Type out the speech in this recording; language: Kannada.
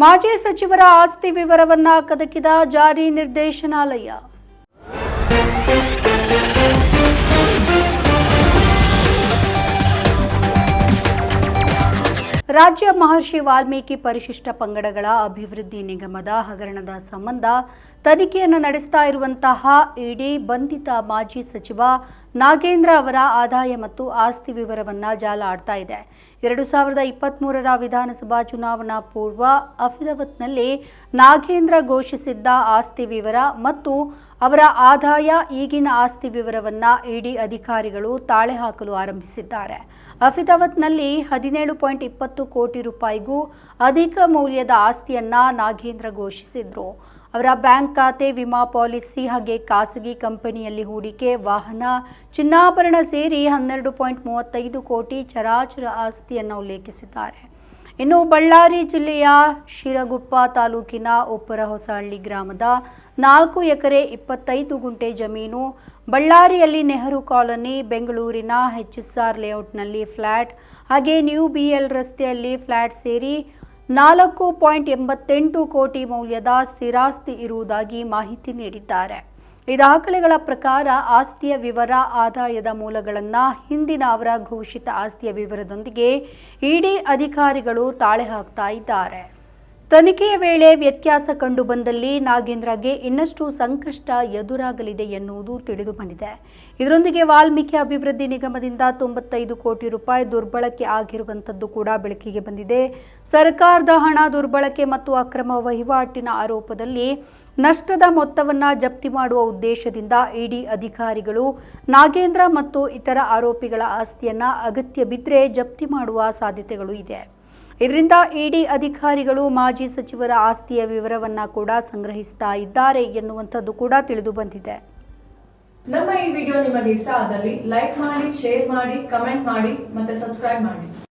ಮಾಜಿ ಸಚಿವರ ಆಸ್ತಿ ವಿವರವನ್ನ ಕದಕಿದ ಜಾರಿ ನಿರ್ದೇಶನಾಲಯ. ರಾಜ್ಯ ಮಹರ್ಷಿ ವಾಲ್ಮೀಕಿ ಪರಿಶಿಷ್ಟ ಪಂಗಡಗಳ ಅಭಿವೃದ್ಧಿ ನಿಗಮದ ಹಗರಣದ ಸಂಬಂಧ ತನಿಖೆಯನ್ನು ನಡೆಸ್ತಾ ಇರುವಂತಹ ಇಡಿ ಬಂಧಿತ ಮಾಜಿ ಸಚಿವ ನಾಗೇಂದ್ರ ಅವರ ಆದಾಯ ಮತ್ತು ಆಸ್ತಿ ವಿವರವನ್ನ ಜಾಲ ಆಡ್ತಾ ಇದೆ. ಎರಡು ಸಾವಿರದ ಇಪ್ಪತ್ತ್ಮೂರರ ವಿಧಾನಸಭಾ ಚುನಾವಣಾ ಪೂರ್ವ ಅಫಿದವತ್ನಲ್ಲಿ ನಾಗೇಂದ್ರ ಘೋಷಿಸಿದ್ದ ಆಸ್ತಿ ವಿವರ ಮತ್ತು ಅವರ ಆದಾಯ ಈಗಿನ ಆಸ್ತಿ ವಿವರವನ್ನ ಇಡಿ ಅಧಿಕಾರಿಗಳು ತಾಳೆ ಹಾಕಲು ಆರಂಭಿಸಿದ್ದಾರೆ. ಅಫಿದಾವತ್ನಲ್ಲಿ ಹದಿನೇಳು ಪಾಯಿಂಟ್ ಇಪ್ಪತ್ತು ಕೋಟಿ ರೂಪಾಯಿಗೂ ಅಧಿಕ ಮೌಲ್ಯದ ಆಸ್ತಿಯನ್ನ ನಾಗೇಂದ್ರ ಘೋಷಿಸಿದ್ರು. ಅವರ ಬ್ಯಾಂಕ್ ಖಾತೆ, ವಿಮಾ ಪಾಲಿಸಿ ಹಾಗೆ ಖಾಸಗಿ ಕಂಪನಿಯಲ್ಲಿ ಹೂಡಿಕೆ, ವಾಹನ ಚಿನ್ನಾಭರಣ ಸೇರಿ ಹನ್ನೆರಡು ಪಾಯಿಂಟ್ ಮೂವತ್ತೈದು ಕೋಟಿ ಚರಾಚರ ಆಸ್ತಿಯನ್ನು ಉಲ್ಲೇಖಿಸಿದ್ದಾರೆ. ಇನ್ನು ಬಳ್ಳಾರಿ ಜಿಲ್ಲೆಯ ಶಿರಗುಪ್ಪ ತಾಲೂಕಿನ ಉಪ್ಪರ ಹೊಸಹಳ್ಳಿ ಗ್ರಾಮದ ನಾಲ್ಕು ಎಕರೆ ಇಪ್ಪತ್ತೈದು ಗುಂಟೆ ಜಮೀನು, ಬಳ್ಳಾರಿಯಲ್ಲಿ ನೆಹರು ಕಾಲೋನಿ, ಬೆಂಗಳೂರಿನ ಎಚ್ ಎಸ್ ಆರ್ ಲೇಔಟ್ನಲ್ಲಿ ಫ್ಲ್ಯಾಟ್ ಹಾಗೆ ನ್ಯೂ ಬಿ ಎಲ್ ರಸ್ತೆಯಲ್ಲಿ ಫ್ಲ್ಯಾಟ್ ಸೇರಿ ನಾಲ್ಕು ಪಾಯಿಂಟ್ ಎಂಬತ್ತೆಂಟು ಕೋಟಿ ಮೌಲ್ಯದ ಸ್ಥಿರಾಸ್ತಿ ಇರುವುದಾಗಿ ಮಾಹಿತಿ ನೀಡಿದ್ದಾರೆ. ಈ ದಾಖಲೆಗಳ ಪ್ರಕಾರ ಆಸ್ತಿಯ ವಿವರ ಆದಾಯದ ಮೂಲಗಳನ್ನು ಹಿಂದಿನ ಅವರ ಘೋಷಿತ ಆಸ್ತಿಯ ವಿವರದೊಂದಿಗೆ ಇಡಿ ಅಧಿಕಾರಿಗಳು ತಾಳೆ ಹಾಕ್ತಾ ಇದ್ದಾರೆ. ತನಿಖೆಯ ವೇಳೆ ವ್ಯತ್ಯಾಸ ಕಂಡು ಬಂದಲ್ಲಿ ನಾಗೇಂದ್ರಗೆ ಇನ್ನಷ್ಟು ಸಂಕಷ್ಟ ಎದುರಾಗಲಿದೆ ಎನ್ನುವುದು ತಿಳಿದು ಬಂದಿದೆ. ಇದರೊಂದಿಗೆ ವಾಲ್ಮೀಕಿ ಅಭಿವೃದ್ಧಿ ನಿಗಮದಿಂದ ತೊಂಬತ್ತೈದು ಕೋಟಿ ರೂಪಾಯಿ ದುರ್ಬಳಕೆ ಆಗಿರುವಂಥದ್ದು ಕೂಡ ಬೆಳಕಿಗೆ ಬಂದಿದೆ. ಸರ್ಕಾರದ ಹಣ ದುರ್ಬಳಕೆ ಮತ್ತು ಅಕ್ರಮ ವಹಿವಾಟಿನ ಆರೋಪದಲ್ಲಿ ನಷ್ಟದ ಮೊತ್ತವನ್ನ ಜಪ್ತಿ ಮಾಡುವ ಉದ್ದೇಶದಿಂದ ಇಡಿ ಅಧಿಕಾರಿಗಳು ನಾಗೇಂದ್ರ ಮತ್ತು ಇತರ ಆರೋಪಿಗಳ ಆಸ್ತಿಯನ್ನ ಅಗತ್ಯ ಬಿದ್ದರೆ ಜಪ್ತಿ ಮಾಡುವ ಸಾಧ್ಯತೆಗಳು ಇದೆ. ಇದರಿಂದ ಇಡಿ ಅಧಿಕಾರಿಗಳು, ಮಾಜಿ ಸಚಿವರ ಆಸ್ತಿಯ ವಿವರವನ್ನ ಕೂಡ ಸಂಗ್ರಹಿಸ್ತಾ ಇದ್ದಾರೆ ಎನ್ನುವಂಥದ್ದು ಕೂಡ ತಿಳಿದು ಬಂದಿದೆ. ನಮ್ಮ ಈ ವಿಡಿಯೋ ನಿಮಗೆ ಇಷ್ಟ ಆದಲ್ಲಿ ಲೈಕ್ ಮಾಡಿ, ಶೇರ್ ಮಾಡಿ, ಕಮೆಂಟ್ ಮಾಡಿ ಮತ್ತೆ ಸಬ್ಸ್ಕ್ರೈಬ್ ಮಾಡಿ.